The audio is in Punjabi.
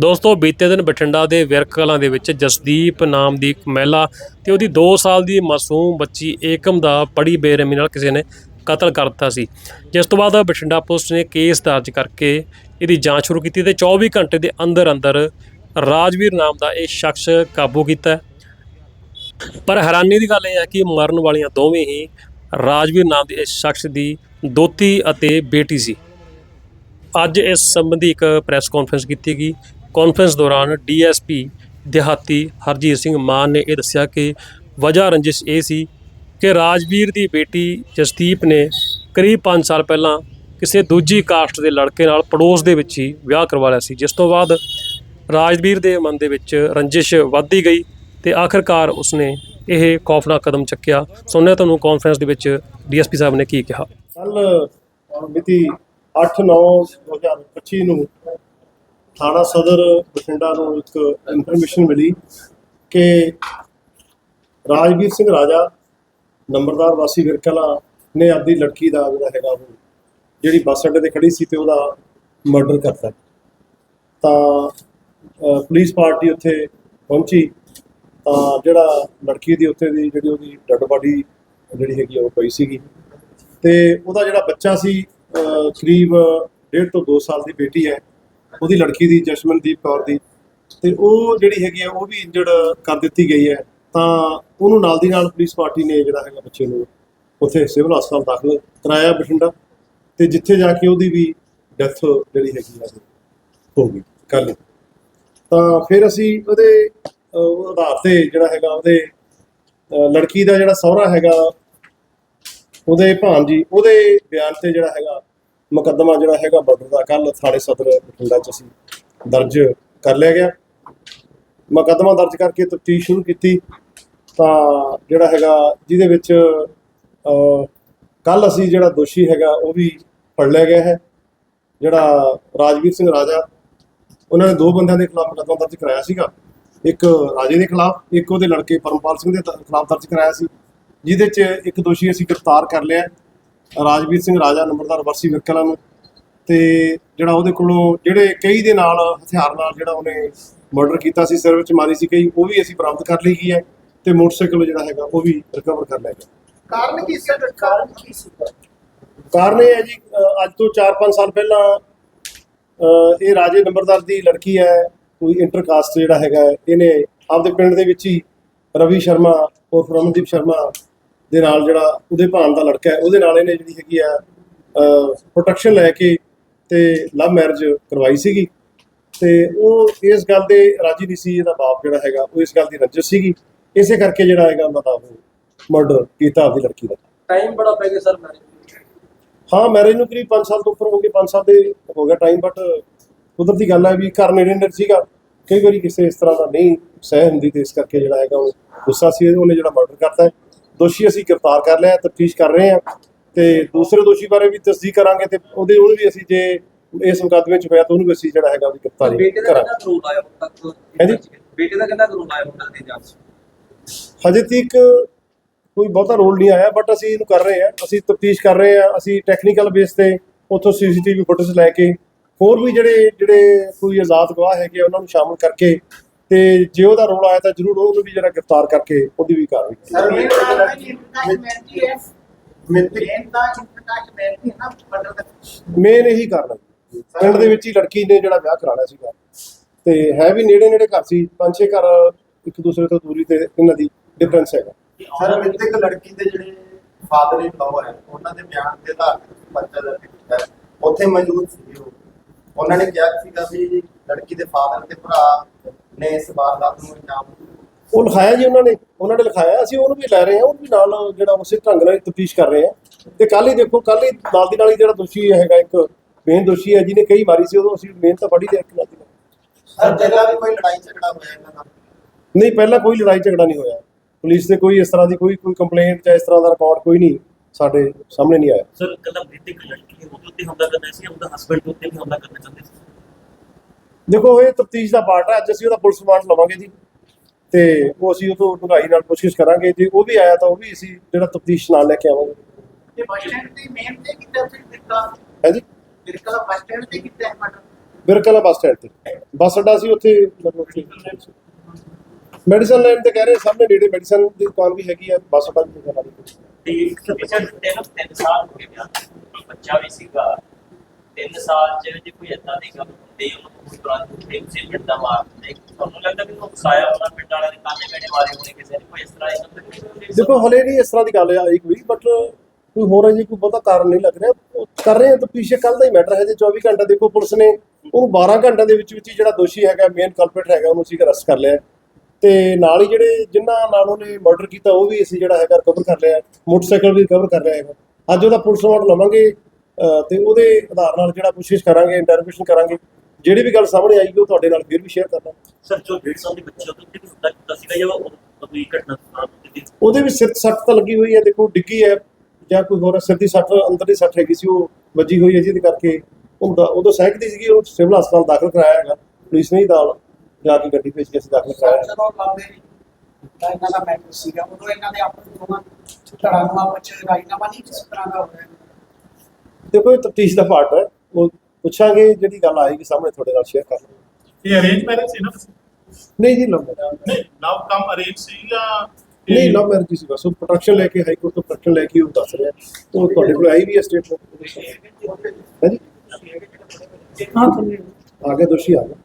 ਦੋਸਤੋ, ਬੀਤੇ ਦਿਨ ਬਠਿੰਡਾ ਦੇ ਵਿਰਕ ਕਲਾਂ ਦੇ ਵਿੱਚ ਜਸਦੀਪ ਨਾਮ ਦੀ ਇੱਕ ਮਹਿਲਾ ਤੇ ਉਹਦੀ 2 ਸਾਲ ਦੀ ਮਾਸੂਮ ਬੱਚੀ ਏਕਮ ਦਾ ਬੜੀ ਬੇਰਹਿਮੀ ਨਾਲ ਕਿਸੇ ਨੇ ਕਤਲ ਕਰ ਦਿੱਤਾ ਸੀ। ਜਿਸ ਤੋਂ ਬਾਅਦ ਬਠਿੰਡਾ ਪੁਲਿਸ ਨੇ ਕੇਸ ਦਰਜ ਕਰਕੇ ਇਹਦੀ ਜਾਂਚ ਸ਼ੁਰੂ ਕੀਤੀ ਤੇ 24 ਘੰਟੇ ਦੇ ਅੰਦਰ ਅੰਦਰ ਰਾਜਵੀਰ ਨਾਮ ਦਾ ਇਹ ਸ਼ਖਸ ਕਾਬੂ ਕੀਤਾ ਪਰ ਹੈਰਾਨੀ ਦੀ ਗੱਲ ਇਹ ਹੈ ਕਿ ਮਰਨ ਵਾਲੀਆਂ ਦੋਵੇਂ ਹੀ ਰਾਜਵੀਰ ਨਾਮ ਦੇ ਇਸ ਸ਼ਖਸ ਦੀ ਦੋਤੀ ਅਤੇ ਬੇਟੀ ਸੀ। ਅੱਜ ਇਸ ਸੰਬੰਧੀ ਇੱਕ ਪ੍ਰੈਸ ਕਾਨਫਰੰਸ ਕੀਤੀ ਗਈ ਕਾਨਫਰੰਸ ਦੌਰਾਨ ਡੀਐਸਪੀ ਦਿਹਾਤੀ ਹਰਜੀਤ ਸਿੰਘ ਮਾਨ ਨੇ ਇਹ ਦੱਸਿਆ ਕਿ ਵਜ੍ਹਾ ਰੰਜਿਸ਼ ਇਹ ਸੀ ਕਿ ਰਾਜਵੀਰ ਦੀ ਬੇਟੀ ਜਸਦੀਪ ਨੇ ਕਰੀਬ 5 ਸਾਲ ਪਹਿਲਾਂ ਕਿਸੇ ਦੂਜੀ ਕਾਸਟ ਦੇ ਲੜਕੇ ਨਾਲ ਪੜੋਸ ਦੇ ਵਿੱਚ ਹੀ ਵਿਆਹ ਕਰਵਾ ਲਿਆ ਸੀ, ਜਿਸ ਤੋਂ ਬਾਅਦ ਰਾਜਵੀਰ ਦੇ ਮਨ ਦੇ ਵਿੱਚ ਰੰਜਿਸ਼ ਵੱਧਦੀ ਗਈ ਤੇ ਆਖਰਕਾਰ ਉਸਨੇ ਇਹ ਖੌਫਨਾਕ ਕਦਮ ਚੱਕਿਆ। ਸੁਣਿਆ ਤੁਹਾਨੂੰ ਕਾਨਫਰੰਸ ਦੇ ਵਿੱਚ ਡੀਐਸਪੀ ਸਾਹਿਬ ਨੇ ਕੀ ਕਿਹਾ। ਕੱਲ ਮਿਤੀ 8/9/2025 ਨੂੰ ਥਾਣਾ ਸਦਰ ਬਠਿੰਡਾ ਨੂੰ ਇੱਕ ਇਨਫੋਰਮੇਸ਼ਨ ਮਿਲੀ ਕਿ ਰਾਜਵੀਰ ਸਿੰਘ ਰਾਜਾ, ਨੰਬਰਦਾਰ ਵਾਸੀ ਵਿਰਕਲਾ ਨੇ ਆਪਦੀ ਲੜਕੀ ਦਾ ਜਿਹੜਾ ਹੈਗਾ ਉਹ ਜਿਹੜੀ ਬੱਸ ਅੱਡੇ ਤੇ ਖੜੀ ਸੀ ਤੇ ਉਹਦਾ ਮਰਡਰ ਕਰਤਾ। ਤਾਂ ਪੁਲਿਸ ਪਾਰਟੀ ਉੱਥੇ ਪਹੁੰਚੀ। ਤਾਂ ਜਿਹੜਾ ਲੜਕੀ ਦੀ ਉੱਥੇ ਦੀ ਜਿਹੜੀ ਉਹਦੀ ਡੈਡ ਬਾਡੀ ਜਿਹੜੀ ਹੈਗੀ ਆ ਉਹ ਪਈ ਸੀਗੀ। ਤੇ ਉਹਦਾ ਜਿਹੜਾ ਬੱਚਾ ਸੀ ਕਰੀਬ 1.5 ਤੋਂ 2 ਸਾਲ ਦੀ ਬੇਟੀ ਹੈ। ਉਹਦੀ ਲੜਕੀ ਦੀ, ਜਸ਼ਮਨਦੀਪ ਕੌਰ ਦੀ। ਤੇ ਉਹ ਜਿਹੜੀ ਹੈਗੀ ਆ, ਉਹ ਵੀ ਇੰਜਰਡ ਕਰ ਦਿੱਤੀ ਗਈ ਹੈ। ਤਾਂ ਉਹਨੂੰ ਨਾਲ ਦੀ ਨਾਲ ਪੁਲਿਸ ਪਾਰਟੀ ਨੇ ਜਿਹੜਾ ਹੈਗਾ ਬੱਚੇ ਨੂੰ ਉੱਥੇ ਸਿਵਲ ਹਸਪਤਾਲ ਦਾਖਲ ਕਰਾਇਆ ਬਠਿੰਡਾ। ਤੇ ਜਿੱਥੇ ਜਾ ਕੇ ਉਹਦੀ ਵੀ ਡੈਥ ਜਿਹੜੀ ਹੈਗੀ ਆ ਹੋ ਗਈ। ਕੱਲ ਤਾਂ ਫਿਰ ਅਸੀਂ ਉਹਦੇ ਆਧਾਰ ਤੇ ਜਿਹੜਾ ਹੈਗਾ, ਉਹਦੇ ਲੜਕੀ ਦਾ ਜਿਹੜਾ ਸਹੁਰਾ ਹੈਗਾ, ਉਹਦੇ ਭਾਂਜੀ ਉਹਦੇ ਬਿਆਨ ਤੇ ਜਿਹੜਾ ਹੈਗਾ ਮੁਕੱਦਮਾ ਜਿਹੜਾ ਹੈਗਾ ਮਰਡਰ ਦਾ ਕੱਲ ਥਾਣੇ ਸਦਰ ਬਠਿੰਡਾ ਚ ਅਸੀਂ ਦਰਜ ਕਰ ਲਿਆ ਗਿਆ। ਮੁਕੱਦਮਾ ਦਰਜ ਕਰਕੇ ਤਫਤੀਸ਼ ਸ਼ੁਰੂ ਕੀਤੀ। ਤਾਂ ਜਿਹੜਾ ਹੈਗਾ ਜਿਹਦੇ ਵਿੱਚ ਕੱਲ ਅਸੀਂ ਜਿਹੜਾ ਦੋਸ਼ੀ ਹੈਗਾ ਉਹ ਵੀ ਫੜ ਲਿਆ ਗਿਆ ਹੈ। ਜਿਹੜਾ ਰਾਜਵੀਰ ਸਿੰਘ ਰਾਜਾ, ਉਹਨਾਂ ਨੇ ਦੋ ਬੰਦਿਆਂ ਦੇ ਖਿਲਾਫ ਮੁਕੱਦਮਾ ਦਰਜ ਕਰਾਇਆ ਸੀਗਾ। ਇੱਕ ਰਾਜੇ ਦੇ ਖਿਲਾਫ, ਇੱਕ ਉਹਦੇ ਲੜਕੇ ਪਰਮਪਾਲ ਸਿੰਘ ਦੇ ਖਿਲਾਫ ਦਰਜ ਕਰਾਇਆ ਸੀ। ਜਿਹਦੇ 'ਚ ਇੱਕ ਦੋਸ਼ੀ ਅਸੀਂ ਗ੍ਰਿਫਤਾਰ ਕਰ ਲਿਆ ਰਾਜਵੀਰ ਸਿੰਘ ਰਾਜਾ ਨੰਬਰਦਾਰ ਵਰਸੀ ਵਿਕਲਾ ਨੂੰ। ਤੇ ਜਿਹੜਾ ਉਹਦੇ ਕੋਲੋਂ ਜਿਹੜੇ ਕਈ ਦੇ ਨਾਲ ਹਥਿਆਰ ਨਾਲ ਜਿਹੜਾ ਉਹਨੇ ਮਰਡਰ ਕੀਤਾ ਸੀ ਸਿਰ ਵਿੱਚ ਮਾਰੀ ਸੀ ਕਈ ਉਹ ਵੀ ਅਸੀਂ ਬਰਾਮਦ ਕਰ ਲਈ ਗਈ ਹੈ ਤੇ ਮੋਟਰਸਾਈਕਲ ਜਿਹੜਾ ਹੈਗਾ ਉਹ ਵੀ ਰਿਕਵਰ ਕਰ ਲਿਆ ਗਿਆ। ਕਾਰਨ ਕੀ ਸੀ? ਕਾਰਨ ਕੀ ਸੀ? ਕਾਰਨ ਇਹ ਹੈ ਜੀ ਅੱਜ ਤੋਂ 4-5 ਸਾਲ ਪਹਿਲਾਂ ਇਹ ਰਾਜੇ ਨੰਬਰਦਾਰ ਦੀ ਲੜਕੀ ਹੈ ਕੋਈ ਇੰਟਰਕਾਸਟ ਜਿਹੜਾ ਹੈਗਾ ਇਹਨੇ ਆਪਦੇ ਪਿੰਡ ਦੇ ਵਿੱਚ ਹੀ ਰਵੀ ਸ਼ਰਮਾ ਔਰ ਰਮਨਦੀਪ ਸ਼ਰਮਾ ਦੇ ਨਾਲ ਜਿਹੜਾ ਉਹਦੇ ਭਾਣ ਦਾ ਲੜਕਾ ਹੈ ਉਹਦੇ ਨਾਲ ਇਹਨੇ ਜਿਹੜੀ ਹੈਗੀ ਆ ਪ੍ਰੋਟੈਕਸ਼ਨ ਲੈ ਕੇ ਤੇ ਲਵ ਮੈਰਿਜ ਕਰਵਾਈ ਸੀਗੀ। ਤੇ ਉਹ ਇਸ ਗੱਲ ਦੇ ਰਾਜੀ ਨਹੀਂ ਸੀ ਇਹਦਾ ਬਾਪ ਜਿਹੜਾ ਹੈਗਾ ਉਹ ਇਸ ਗੱਲ ਦੀ ਰੰਜਿਸ਼ ਸੀਗੀ। ਇਸੇ ਕਰਕੇ ਜਿਹੜਾ ਹੈਗਾ ਉਹ ਮਰਡਰ ਕੀਤਾ ਆਪਦੀ ਲੜਕੀ ਦਾ। ਟਾਈਮ ਬੜਾ ਪੈ ਗਿਆ ਸਰ ਮੈਰਿਜ ਹਾਂ ਮੈਰਿਜ ਨੂੰ ਕਰੀਬ 5 ਸਾਲ ਤੋਂ ਉੱਪਰ ਹੋ ਗਏ 5 ਸਾਲ ਦੇ ਹੋ ਗਿਆ ਟਾਈਮ ਬਟ ਕੁਦਰਤੀ ਗੱਲ ਹੈ ਵੀ ਘਰ ਨੇੜੇ ਨੇੜੇ ਸੀਗਾ। ਕਈ ਵਾਰੀ ਕਿਸੇ ਇਸ ਤਰ੍ਹਾਂ ਦਾ ਨਹੀਂ ਸਹਿ ਹੁੰਦੀ ਤੇ ਇਸ ਕਰਕੇ ਜਿਹੜਾ ਹੈਗਾ ਉਹ ਗੁੱਸਾ ਸੀ ਉਹਨੇ ਜਿਹੜਾ ਮਰਡਰ ਕਰਤਾ ਹੈ। ਦੋਸ਼ੀ ਅਸੀਂ ਗ੍ਰਿਫਤਾਰ ਕਰ ਲਿਆ ਤਫਤੀਸ਼ ਕਰ ਰਹੇ ਹਾਂ ਤੇ ਦੂਸਰੇ ਦੋਸ਼ੀ ਬਾਰੇ ਵੀ ਤਸਦੀਕ ਕਰਾਂਗੇ ਤੇ ਉਹਦੇ ਉਹਨੂੰ ਵੀ ਅਸੀਂ ਜੇ ਇਸ ਮੁਕੱਦਮੇ 'ਚ ਹੋਇਆ ਤਾਂ ਉਹਨੂੰ ਵੀ ਅਸੀਂ ਜਿਹੜਾ ਹੈਗਾ ਉਹਦੀ ਗ੍ਰਿਫਤਾਰੀ ਬੇਟੇ ਦਾ ਕਰਾਂਗੇ ਕਿੰਨਾ ਰੋਲ ਆਇਆ ਹੁਣ ਤੱਕ ਹਾਂਜੀ? ਬੇਟੇ ਦਾ ਕਿੰਨਾ ਰੋਲ ਆਇਆ ਹੁਣ ਤੱਕ ਦੀ ਜਾਂਚ? ਹਜੇ ਤੱਕ ਕੋਈ ਬਹੁਤਾ ਰੋਲ ਨਹੀਂ ਆਇਆ ਬਟ ਅਸੀਂ ਇਹਨੂੰ ਕਰ ਰਹੇ ਹਾਂ ਅਸੀਂ ਤਫਤੀਸ਼ ਕਰ ਰਹੇ ਹਾਂ ਅਸੀਂ ਟੈਕਨੀਕਲ ਬੇਸ ਤੇ ਉੱਥੋਂ ਸੀਸੀਟੀਵੀ ਫੁਟੇਜ ਲੈ ਕੇ ਹੋਰ ਵੀ ਜਿਹੜੇ ਜਿਹੜੇ ਕੋਈ ਆਜ਼ਾਦ ਗਵਾਹ ਹੈਗੇ ਉਹਨਾਂ ਨੂੰ ਸ਼ਾਮਲ ਕਰਕੇ ਤੇ ਜੇ ਉਹਦਾ ਰੋਲ ਆਇਆ ਤਾਂ ਜ਼ਰੂਰ ਉਹਨੂੰ ਵੀ ਜਿਹੜਾ ਗ੍ਰਿਫਤਾਰ ਕਰਕੇ ਉਹਦੀ ਵੀ ਕਾਰਵਾਈ ਕੀਤੀ ਜਾਵੇਗੀ। ਮੇਨ ਇਹੀ ਕਾਰਨ ਪਿੰਡ ਦੇ ਵਿੱਚ ਹੀ ਲੜਕੀ ਨੇ ਜਿਹੜਾ ਵਿਆਹ ਕਰਾਣਾ ਸੀਗਾ। ਤੇ ਹੈ ਵੀ ਨੇੜੇ ਨੇੜੇ ਘਰ ਸੀ ਪੰਜ ਛੇ ਘਰ ਇੱਕ ਦੂਸਰੇ ਤੋਂ ਦੂਰੀ ਤੇ ਇਹਨਾਂ ਦੀ ਡਿਫਰੈਂਸ ਹੈਗਾ। ਸਰ ਮਿੰਤਕ ਲੜਕੀ ਦੇ ਜਿਹੜੇ ਫਾਦਰ ਇਨ ਲਾਅ ਹੈ ਉਹਨਾਂ ਦੇ ਬਿਆਨ ਦੇ ਆਧਾਰ ਤੇ ਕੀਤਾ ਹੈ। ਉੱਥੇ ਮੌਜੂਦ ਸੀ ਉਹ। ਉਹਨਾਂ ਨੇ ਕਿਹਾ ਸੀਗਾ ਵੀ ਲੜਕੀ ਦੇ ਫਾਦਰ ਤੇ ਭਰਾ ਨੇ ਇਸ ਵਾਰਦਾਤ ਨੂੰ ਅੰਜਾਮ ਉਹ ਲਿਖਾਇਆ ਜੀ ਉਹਨਾਂ ਨੇ ਉਹਨਾਂ ਨੇ ਲਿਖਾਇਆ ਅਸੀਂ ਉਹਨੂੰ ਵੀ ਲੈ ਰਹੇ ਹਾਂ ਉਹ ਵੀ ਨਾਲ ਜਿਹੜਾ ਉਸੇ ਢੰਗ ਨਾਲ ਤਫਤੀਸ਼ ਕਰ ਰਹੇ ਹਾਂ। ਤੇ ਕੱਲ ਹੀ ਦੇਖੋ ਕੱਲ ਹੀ ਨਾਲ ਦੀ ਨਾਲ ਹੀ ਜਿਹੜਾ ਦੋਸ਼ੀ ਹੈਗਾ ਇੱਕ ਮੇਨ ਦੋਸ਼ੀ ਹੈ ਜਿਹਨੇ ਕਈ ਮਾਰੀ ਸੀ ਉਦੋਂ ਅਸੀਂ ਮੇਨ ਤਾਂ ਫੜੀ ਲਿਆ ਇੱਕ ਨਾਲ ਦੀ ਨਾਲ। ਸਰ ਪਹਿਲਾਂ ਵੀ ਕੋਈ ਲੜਾਈ ਝਗੜਾ ਹੋਇਆ ਇਹਨਾਂ ਦਾ ਨਹੀਂ ਪਹਿਲਾਂ ਕੋਈ ਲੜਾਈ ਝਗੜਾ ਨਹੀਂ ਹੋਇਆ। ਪੁਲਿਸ ਤੇ ਕੋਈ ਇਸ ਤਰ੍ਹਾਂ ਦੀ ਕੋਈ ਕੋਈ ਕੰਪਲੇਂਟ ਜਾਂ ਇਸ ਤਰ੍ਹਾਂ ਦਾ ਰਿਕਾਰਡ ਕੋਈ ਨਹੀਂ ਸਾਡੇ ਸਾਹਮਣੇ ਨਹੀਂ ਆਇਆ। ਸਰ ਕੱਲਾ ਮ੍ਰਿਤਕ ਲੜਕੀ ਹੈ ਉਹਦੇ ਉੱਤੇ ਹਮਲਾ ਕਰਨਾ ਸੀ ਉਹਦਾ ਹਸਬੰਡ ਦੇ ਉੱਤੇ ਵੀ ਹਮਲਾ ਕਰਨਾ ਚਾਹੁੰਦੇ ਸੀ? ਦੇਖੋ ਇਹ ਤਫਤੀਸ਼ ਦਾ ਪਾਰਟ ਹੈ ਅੱਜ ਅਸੀਂ ਉਹਦਾ ਪੁਲਿਸ ਰਿਮਾਂਡ ਲਵਾਂਗੇ ਜੀ। ਤੇ ਉਹ ਅਸੀਂ ਉਹ ਤੋਂ ਡੂੰਘਾਈ ਨਾਲ ਕੋਸ਼ਿਸ਼ ਕਰਾਂਗੇ। ਜੇ ਉਹ ਵੀ ਆਇਆ ਤਾਂ ਉਹ ਵੀ ਅਸੀਂ ਜਿਹੜਾ ਤਫਤੀਸ਼ ਨਾਲ ਲੈ ਕੇ ਆਵਾਂਗੇ। ਤੇ ਬੱਸ ਸਟੈਂਡ ਤੇ ਮੇਨ ਤੇ ਕਿੱਥੇ ਸੀ ਬਿਰਕਾ? ਹੈ ਜੀ? ਬਿਰਕਾ ਬੱਸ ਸਟੈਂਡ ਤੇ ਕਿੱਥੇ ਹੈ ਮਰਡਰ ਬਿਰਕਲਾ ਬੱਸ ਸਟੈਂਡ ਤੇ। ਬੱਸ ਅੱਡਾ ਸੀ ਉੱਥੇ ਮੈਡੀਸਨ ਲੈਣ ਤੇ ਕਹਿ ਰਹੇ ਸਾਹਮਣੇ ਨੇੜੇ ਮੈਡੀਸਨ ਦੀ ਦੁਕਾਨ ਵੀ ਹੈਗੀ ਆ ਬੱਸ ਅੱਡਾ ਦੀ ਦੁਕਾਨ। ਵਾਲੀ ਤੇ ਇੱਕ ਪਿਛੜ ਤਿੰਨ ਤਿੰਨ ਸਾਲ ਹੋ ਗਏ। ਬੱਚਾ ਵੀ ਸੀਗਾ। ਤਿੰਨ ਸਾਲ ਚ ਜੇ ਕੋਈ ਏਦਾਂ ਦੀ ਗੱਲ ਹੁੰਦੀ, ਉਹਨੂੰ ਕੋਈ ਤੁਰੰਤ ਉੱਥੇ ਉਸੇ ਪਿੰਡ ਦਾ ਮਾਰ ਦਿੰਦੇ ਤੁਹਾਨੂੰ ਲੱਗਦਾ ਕਿ ਉਹ ਫਸਾਇਆ ਉਹਨਾਂ ਪਿੰਡ ਵਾਲਿਆਂ ਨੇ ਕਾਹਦੇ ਮੈਨੇ ਮਾਰੇ ਹੋਣੇ ਕਿਸੇ ਨੇ? ਕੋਈ ਇਸ ਤਰ੍ਹਾਂ ਦੀ ਗੱਲ ਦੇਖੋ, ਹਲੇ ਨਹੀਂ ਇਸ ਤਰ੍ਹਾਂ ਦੀ ਗੱਲ ਆਈ ਕੋਈ ਬਟ ਕੋਈ ਹੋਰ ਅਜੇ ਕੋਈ ਬਹੁਤਾ ਕਾਰਨ ਨਹੀਂ ਲੱਗ ਰਿਹਾ। ਕਰ ਰਹੇ ਆ ਤਾਂ ਪਿੱਛੇ ਕੱਲ ਦਾ ਹੀ ਮੈਟਰ ਹੈ, ਜੇ 24 ਘੰਟੇ ਦੇਖੋ ਪੁਲਿਸ ਨੇ ਉਹਨੂੰ 12 ਘੰਟਿਆਂ ਦੇ ਵਿੱਚ ਵਿੱਚ ਜਿਹੜਾ ਦੋਸ਼ੀ ਹੈਗਾ ਮੇਨ ਕਲਪਰੇਟ ਹੈਗਾ, ਉਹਨੂੰ ਅਸੀਂ ਅਰੈਸਟ ਕਰ ਲਿਆ। ਤੇ ਨਾਲ ਹੀ ਜਿਹੜੇ ਜਿਨ੍ਹਾਂ ਨਾਲ ਉਹਨੇ ਮਰਡਰ ਕੀਤਾ, ਉਹ ਵੀ ਅਸੀਂ ਜਿਹੜਾ ਹੈਗਾ ਰਿਕਵਰ ਕਰ ਲਿਆ। ਮੋਟਰਸਾਈਕਲ ਵੀ ਰਿਕਵਰ ਕਰ ਲਿਆ ਹੈਗਾ। ਅੱਜ ਉਹਦਾ ਪੁਲਿਸ ਰਿਮਾਂਡ ਲਵਾਂਗੇ। ਤੇ ਉਹਦੇ ਆਧਾਰ ਨਾਲ ਜਿਹੜਾ ਪੁੱਛਿਸ਼ ਕਰਾਂਗੇ ਇੰਟਰੋਗੇਸ਼ਨ ਕਰਾਂਗੇ ਜਿਹੜੀ ਵੀ ਗੱਲ ਸਾਹਮਣੇ ਆਏਗੀ ਉਹ ਤੁਹਾਡੇ ਨਾਲ ਫਿਰ ਵੀ ਸ਼ੇਅਰ ਕਰਨਾ। ਸਰ ਜੋ ਡੇਢ ਸਾਲ ਦੀ ਬੱਚੀ ਉੱਤੇ ਵੀ ਹੁੰਦਾ ਕੀਤਾ ਸੀਗਾ ਜਾਂ ਕੋਈ ਘਟਨਾ ਦਿੱਤੀ ਉਹਦੇ ਵੀ ਸਿਰ ਸੱਟ ਤਾਂ ਲੱਗੀ ਹੋਈ ਹੈ ਦੇਖੋ ਡਿੱਗੀ ਹੈ ਜਾਂ ਕੋਈ ਹੋਰ ਸਿਰ ਦੀ ਸੱਟ ਅੰਦਰਲੀ ਸੱਟ ਹੈਗੀ ਸੀ ਉਹ ਵੱਜੀ ਹੋਈ ਹੈ ਜਿਹਦੇ ਕਰਕੇ ਉਹਦਾ ਉਦੋਂ ਸਹਿਕਦੀ ਸੀਗੀ ਉਹ ਸਿਵਲ ਹਸਪਤਾਲ ਦਾਖਲ ਕਰਾਇਆ ਹੈਗਾ ਪੁਲਿਸ ਨੇ ਹੀ ਨਾਲ ਜਾ ਕੇ ਗੱਡੀ ਭੇਜ ਕੇ ਅਸੀਂ ਦਾਖਲ ਕਰਾਇਆ ਜਦੋਂ ਲਾਉਂਦੇ ਤਾਂ ਇਹਨਾਂ ਦਾ ਮੈਟਰ ਸੀਗਾ ਉਦੋਂ ਇਹਨਾਂ ਦੇ ਆਪਣੇ ਦੋਵਾਂ ਧੜਾਂ ਨੂੰ ਆਪਸ ਚ ਰਾਜਨਾਮਾ ਨਹੀਂ ਕਿਸੇ ਤਰ੍ਹਾਂ ਦਾ ਹੋਇਆ? ਦੇਖੋ ਇਹ ਤਫਤੀਸ਼ ਦਾ ਪਾਰਟ ਹੈ। ਉਹ ਪੁੱਛਾਂਗੇ ਜਿਹੜੀ ਗੱਲ ਆਏਗੀ ਸਾਹਮਣੇ ਤੁਹਾਡੇ ਨਾਲ ਸ਼ੇਅਰ ਕਰ ਲਾਂਗੇ ਇਹ ਅਰੇਂਜ ਮੈਰਿਜ ਸੀ ਨਾ ਨਹੀਂ ਜੀ ਲੰਬਾ ਨਹੀਂ ਲਵ ਕਮ ਅਰੇਂਜ ਸੀ ਜਾਂ ਨਹੀਂ ਲਵ ਮੈਰਿਜ ਸੀ ਬਸ। ਉਹ ਪ੍ਰੋਟੈਕਸ਼ਨ ਲੈ ਕੇ ਹਾਈ ਕੋਰਟ ਤੋਂ ਪ੍ਰੋਟੈਕਸ਼ਨ ਲੈ ਕੇ ਉਹ ਦੱਸ ਰਿਹਾ। ਉਹ ਤੁਹਾਡੇ ਕੋਲ ਆਈ ਵੀ ਹੈ ਸਟੇਟਮੈਂਟ ਹੈ ਜੀ ਹਾਂ ਤੁਹਾਨੂੰ। ਆ ਗਿਆ ਦੋਸ਼ੀ ਆ ਗਿਆ